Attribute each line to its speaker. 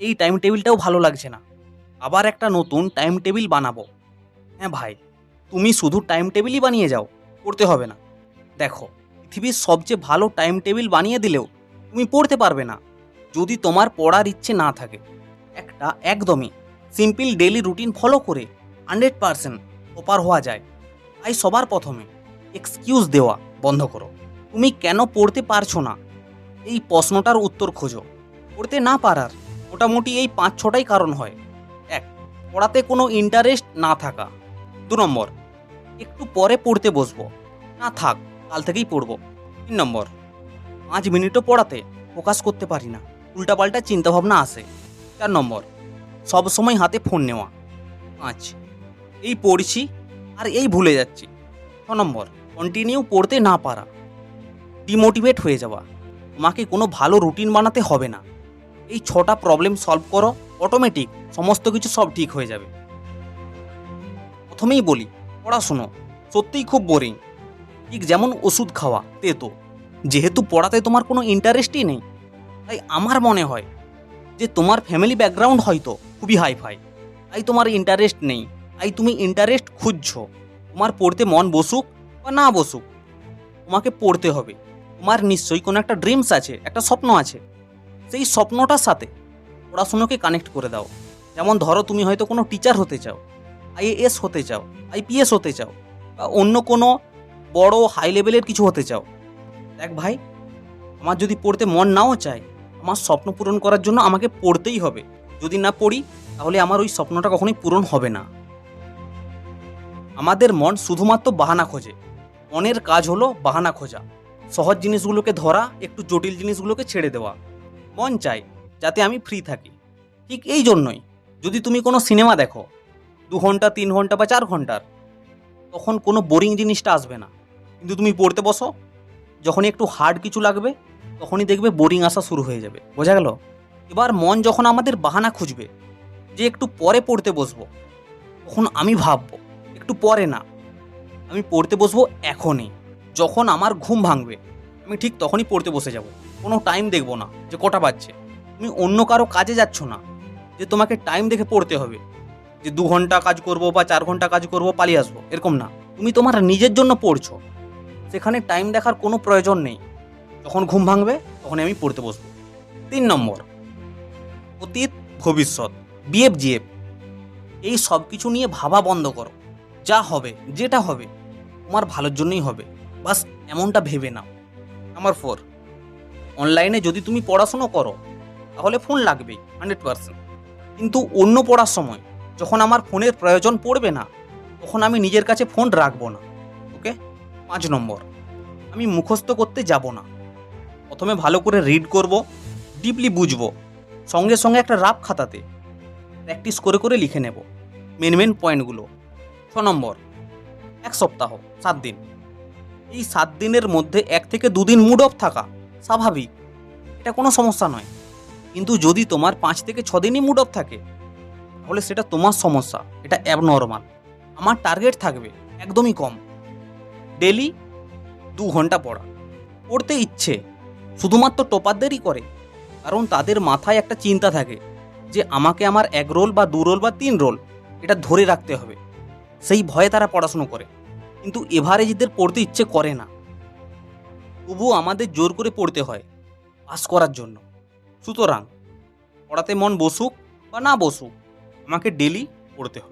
Speaker 1: এই টাইম টেবিলটাও ভালো লাগছে না। আবার একটা নতুন টাইম টেবিল বানাবো। হ্যাঁ ভাই, তুমি শুধু টাইম টেবিলই বানিয়ে যাও পড়তে হবে না। দেখো, পৃথিবীর সবচেয়ে ভালো টাইম টেবিল বানিয়ে দিলেও তুমি পড়তে পারবে না। যদি তোমার পড়ার ইচ্ছে না থাকে, একটা একদমই সিম্পল ডেলি রুটিন ফলো করে হান্ড্রেড পারসেন্ট ওপার হওয়া যায়। তাই সবার প্রথমে এক্সকিউজ দেওয়া বন্ধ করো। তুমি কেন পড়তে পারছ না? এই প্রশ্নটার উত্তর খোঁজো। পড়তে না পারার মোটামুটি এই পাঁচ ছটাই কারণ হয়। এক, পড়াতে কোনো ইন্টারেস্ট না থাকা। দু নম্বর, একটু পরে পড়তে বসবো। না থাক, কাল থেকেই পড়ব। তিন নম্বর, পাঁচ মিনিটও পড়াতে ফোকাস করতে পারি না। উল্টাপাল্টা চিন্তাভাবনা আসে। চার নম্বর, সব সময় হাতে ফোন নেওয়া। পাঁচ, এই পড়ছি আর এই ভুলে যাচ্ছি। ছ নম্বর কন্টিনিউ পড়তে না পারা। ডিমোটিভেট হয়ে যাওয়া। তোমাকে কোনো ভালো রুটিন বানাতে হবে না। এই ছটা প্রবলেম সলভ করো অটোমেটিক সমস্ত কিছু সব ঠিক হয়ে যাবে। প্রথমেই বলি, পড়াশুনো সত্যিই খুব বোরিং ঠিক যেমন ওষুধ খাওয়া তেতো যেহেতু পড়াতে তোমার কোনো ইন্টারেস্টই নেই, তাই আমার মনে হয় যে তোমার ফ্যামিলি ব্যাকগ্রাউন্ড হয়তো খুবই হাইফাই তাই তোমার ইন্টারেস্ট নেই, তাই তুমি ইন্টারেস্ট খুঁজছো। তোমার পড়তে মন বসুক বা না বসুক, তোমাকে পড়তে হবে। তোমার নিশ্চয়ই কোনো একটা ড্রিমস আছে, একটা স্বপ্ন আছে। সেই স্বপ্নটার সাথে পড়াশুনোকে কানেক্ট করে দাও। যেমন ধরো তুমি হয়তো কোনো টিচার হতে চাও আইএএস হতে চাও আইপিএস হতে চাও, বা অন্য কোনো বড় হাই লেভেলের কিছু হতে চাও। দেখ ভাই, আমার যদি পড়তে মন নাও চায়, আমার স্বপ্ন পূরণ করার জন্য আমাকে পড়তেই হবে। যদি না পড়ি, তাহলে আমার ওই স্বপ্নটা কখনোই পূরণ হবে না। আমাদের মন শুধুমাত্র বাহানা খোঁজে। মনের কাজ হলো বাহানা খোঁজা। সহজ জিনিসগুলোকে ধরা, একটু জটিল জিনিসগুলোকে ছেড়ে দেওয়া। মন চায় যাতে আমি ফ্রি থাকি। ঠিক এই জন্যই যদি তুমি কোনো সিনেমা দেখো, দু ঘণ্টা, তিন ঘণ্টা বা চার ঘণ্টার, তখন কোনো বোরিং জিনিসটা আসবে না। কিন্তু তুমি পড়তে বসো, যখনই একটু হার্ড কিছু লাগবে, তখনই দেখবে বোরিং আসা শুরু হয়ে যাবে। বোঝা গেল? এবার মন যখন আমাদের বাহানা খুঁজবে, যে একটু পরে পড়তে বসবো, তখন আমি ভাববো, একটু পরে না। আমি পড়তে বসবো এখনই। যখন আমার ঘুম ভাঙবে, আমি ঠিক তখনই পড়তে বসে যাব। কোনো টাইম দেখব না যে কটা বাজছে। তুমি অন্য কারও কাজে যাচ্ছ না, যে তোমাকে টাইম দেখে পড়তে হবে। যে দু ঘণ্টা কাজ করব বা চার ঘণ্টা কাজ করব, পালিয়ে আসব, এরকম না। তুমি তোমার নিজের জন্য পড়ছো। সেখানে টাইম দেখার কোনো প্রয়োজন নেই। যখন ঘুম ভাঙবে তখন আমি পড়তে বসবো। তিন নম্বর, অতীত, ভবিষ্যৎ বিএফ জিএফ এই সব কিছু নিয়ে ভাবা বন্ধ করো। যা হবে, যেটা হবে, তোমার ভালোর জন্যই হবে। বাস, এমনটা ভেবে নাও। নাম্বার ফোর অনলাইনে যদি তুমি পড়াশুনো করো, তাহলে ফোন লাগবেই হান্ড্রেড পারসেন্ট কিন্তু অন্য পড়ার সময়, যখন আমার ফোনের প্রয়োজন পড়বে না, তখন আমি নিজের কাছে ফোন রাখব না ওকে পাঁচ নম্বর, আমি মুখস্থ করতে যাব না। প্রথমে ভালো করে রিড করব ডিপলি বুঝব, সঙ্গে সঙ্গে একটা রাফ খাতাতে প্র্যাকটিস করে করে লিখে নেব মেন মেন পয়েন্টগুলো ছ নম্বর, এক সপ্তাহ, সাত দিন। এই সাত দিনের মধ্যে এক থেকে দুদিন মুড অফ থাকা। স্বাভাবিক। এটা কোনো সমস্যা নয়। কিন্তু যদি তোমার পাঁচ থেকে ছ দিনই মুড অফ থাকে, তাহলে সেটা তোমার সমস্যা। এটা অ্যাবনর্মাল আমার টার্গেট থাকবে একদমই কম। ডেলি দু ঘণ্টা পড়া। পড়তে ইচ্ছে। শুধুমাত্র টোপারদেরই করে। কারণ তাদের মাথায় একটা চিন্তা থাকে যে, আমাকে আমার এক রোল বা দু রোল বা তিন রোল এটা ধরে রাখতে হবে। সেই ভয়ে তারা পড়াশুনো করে। কিন্তু এভারেজদের পড়তে ইচ্ছে করে না। তবুও আমাদের জোর করে পড়তে হয় পাস করার জন্য। সুতরাং পড়াতে মন বসুক বা না বসুক, আমাকে ডেলি পড়তে হবে।